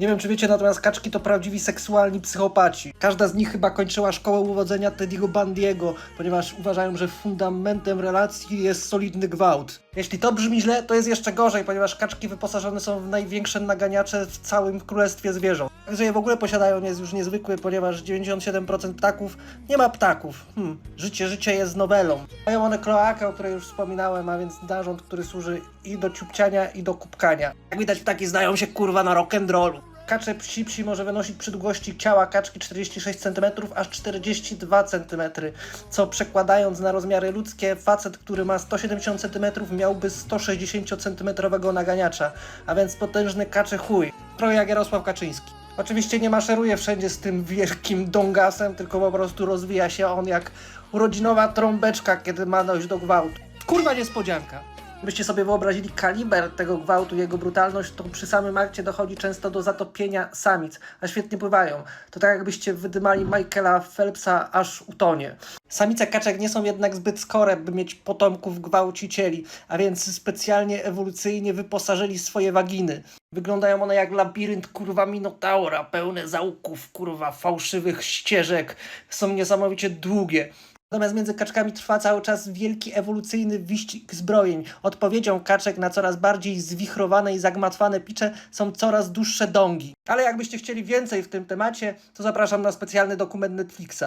Nie wiem, czy wiecie, natomiast kaczki to prawdziwi seksualni psychopaci. Każda z nich chyba kończyła szkołę uwodzenia Teddy'ego Bandiego, ponieważ uważają, że fundamentem relacji jest solidny gwałt. Jeśli to brzmi źle, to jest jeszcze gorzej, ponieważ kaczki wyposażone są w największe naganiacze w całym królestwie zwierząt. Fakt, że je w ogóle posiadają jest już niezwykły, ponieważ 97% ptaków nie ma ptaków. Hmm, życie, życie jest nowelą. Mają one kloakę, o której już wspominałem, a więc narząd, który służy i do ciupciania, i do kupkania. Jak widać, ptaki znają się kurwa na rock'n'rollu. Kacze psi psi może wynosić przy długości ciała kaczki 46 cm aż 42 cm, co przekładając na rozmiary ludzkie, facet, który ma 170 cm miałby 160 cm naganiacza, a więc potężny kaczy chuj. Trochę Jarosław Kaczyński. Oczywiście nie maszeruje wszędzie z tym wielkim dongasem, tylko po prostu rozwija się on jak urodzinowa trąbeczka, kiedy ma dojść do gwałtu. Kurwa niespodzianka. Byście sobie wyobrazili kaliber tego gwałtu, jego brutalność, to przy samym akcie dochodzi często do zatopienia samic, a świetnie pływają. To tak jakbyście wydymali Michaela Phelpsa aż utonie. Samice kaczek nie są jednak zbyt skore, by mieć potomków gwałcicieli, a więc specjalnie ewolucyjnie wyposażyli swoje waginy. Wyglądają one jak labirynt kurwa minotaura, pełne zaułków, kurwa fałszywych ścieżek. Są niesamowicie długie. Natomiast między kaczkami trwa cały czas wielki ewolucyjny wyścig zbrojeń. Odpowiedzią kaczek na coraz bardziej zwichrowane i zagmatwane picze są coraz dłuższe dągi. Ale jakbyście chcieli więcej w tym temacie, to zapraszam na specjalny dokument Netflixa.